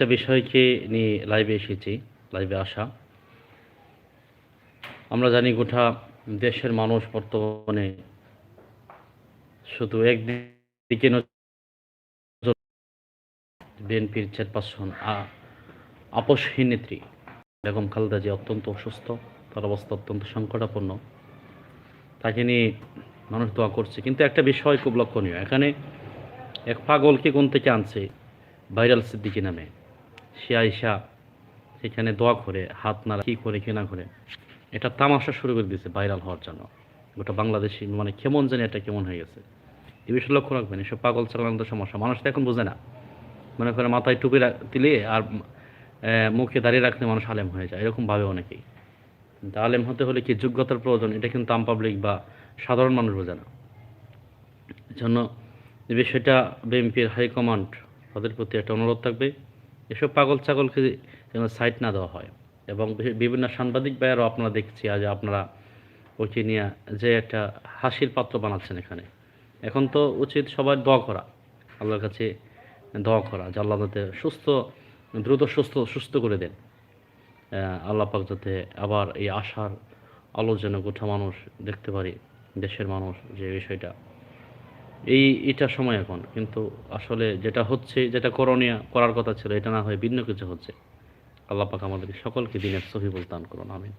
একটা বিষয়কে নিয়ে লাইভে এসেছি লাইভে আসা। আমরা জানি গোটা দেশের মানুষ বর্তমানে শুধু একদিকে বিএনপির চেয়ারপারসন আপসহীন নেত্রী বেগম খালেদা যে অত্যন্ত অসুস্থ, তার অবস্থা অত্যন্ত সংকটাপন্ন। তাকে নিয়ে মানুষ দোয়া করছে। কিন্তু একটা বিষয় খুব লক্ষণীয়, এখানে এক পাগলকে কোন থেকে আনছে? ভাইরাল সিদ্দিকি নামে। সে আইসা সেখানে দোয়া করে, হাত নাড়া, কী করে, কি না করে, এটা তামাশা শুরু করে দিয়েছে ভাইরাল হওয়ার জন্য। গোটা বাংলাদেশি মানে কেমন জানি এটা কেমন হয়ে গেছে। এই বিষয়ে লক্ষ্য রাখবেন, এসব পাগল চালানোর সমস্যা। মানুষ তো এখন বোঝে না। মনে করে মাথায় টুপি দিলে আর মুখে দাঁড়িয়ে রাখলে মানুষ আলেম হয়ে যায়। এরকম ভাবে অনেকেই। কিন্তু আলেম হতে হলে কি যোগ্যতার প্রয়োজন? এটা কিন্তু আম পাবলিক বা সাধারণ মানুষ বোঝে না। জন্য বিষয়টা বিএনপির হাইকমান্ড তাদের প্রতি একটা অনুরোধ থাকবে। এসব পাগল ছাগলকে যেন সাইড না দেওয়া হয়। এবং বিভিন্ন সাংবাদিক ভাইয়ারও আপনারা দেখছি, আজ আপনারা ওকে নিয়ে যে একটা হাসির পাত্র বানাচ্ছেন এখানে। এখন তো উচিত সবার দোয়া করা, আল্লাহর কাছে দোয়া করা, যে আল্লাহ যাতে সুস্থ, দ্রুত সুস্থ সুস্থ করে দেন। আল্লাহ পাক যাতে আবার এই আশার আলো যেন গোটা মানুষ দেখতে পারি, দেশের মানুষ যে বিষয়টা। এই, এটা সময় এখন। কিন্তু আসলে যেটা হচ্ছে, যেটা করণীয়, করার কথা ছিল, এটা না হয়ে ভিন্ন কিছু হচ্ছে। আল্লাহ পাক আমাদের সকলকে দিনের সহি দান করুন, আমিন।